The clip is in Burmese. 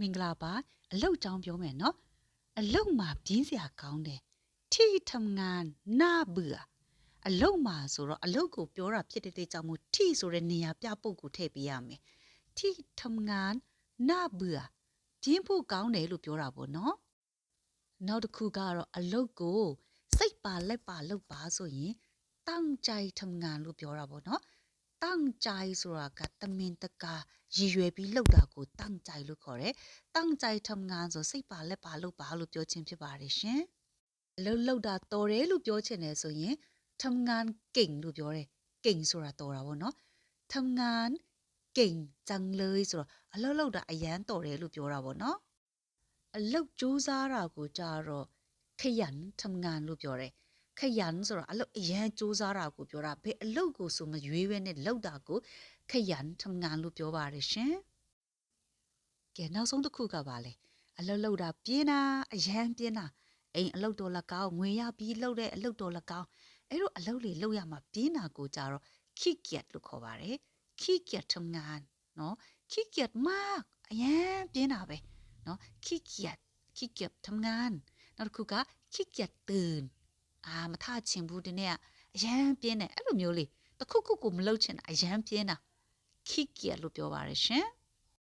မင်္ဂလာပါအလုတ်ကြောင်းပြောမယ်နော်အလုတ်မှာပြင်းစရာကောင်းတယ်ထိထမငါနာဘူးအလုတ်မှာဆိုတော့အလုတ်ကိုပြောတာဖြစ်တဲ့ကြောင့်မို့ထိဆိုတဲ့နေရာပြပုတ်ကိုထည့်ပေးရမယ်ထိထမငါနာဘူးပြင်းဖို့ကောင်းတယ်လို့ပြောတာပေါ့နော်နောက်တစ်ခုကတော့အလုတ်ကိုစိတ်ပါလက်ပါလုပ်ပါဆိုရင်တောင့်ကြိုက်ထမငါလို့ပြောတာပေါ့နော် တန့်ကြိုင်ဆိုတာကတမင်တကာရည်ရွယ်ပြီးလှုပ်တာကိုတန့်ကြိုင်လို့ခေါ်တယ်။တန့်ကြိုင်ထမငန်းဆိုစိတ်ပါလက်ပါလို့ပါလို့ပြောခြင်းဖြစ်ပါတယ်ရှင်။လှုပ်လှုပ်တာတော်တယ်လို့ပြောခြင်းတယ်ဆိုရင်ထမငန်းကိန်လို့ပြောတယ်။ကိန်ဆိုတာတော်တာပေါ့နော်။ထမငန်းကိန်ဂျန်လေးဆိုတော့အလှုပ်လှုပ်တာအရန်တော်တယ်လို့ပြောတာပေါ့နော်။အလှုပ်ကြိုးစားတာကိုကြတော့ခยันထမငန်းလို့ပြောတယ်။ ခရန်ဆိုတော့အလုပ်အရန်စူးစမ်းတာကိုပြောတာဘယ်အလုပ်ကိုဆိုမရွေးဘဲနဲ့လုပ်တာကိုခရန်ทำงานလို့ပြောပါတယ်ရှင်ကဲနောက်ဆုံးတစ်ခုကပါလေအလုပ်လုပ်တာပြင်းတာအရန်ပြင်းတာအိမ်အလုပ်တော်၎င်းငွေရပြီးလုပ်တဲ့အလုပ်တော်၎င်းအဲ့တော့အလုပ်တွေလုပ်ရမှာပြင်းတာကိုကြတော့ခိเกียจလို့ခေါ်ပါတယ်ခိเกียจทำงานเนาะขี้เกียจมากအရန်ပြင်းတာပဲเนาะขี้เกียจขี้เกียจทำงานနောက်တစ်ခုကขี้เกียจตื่น အာမထချင်ဘူးဒီနေ့ကအရန်ပြင်းတယ်အဲ့လိုမျိုးလေးတခုခုကိုမလုပ်ချင်တာအရန်ပြင်းတာခိကီလို့ပြောပါရရှင်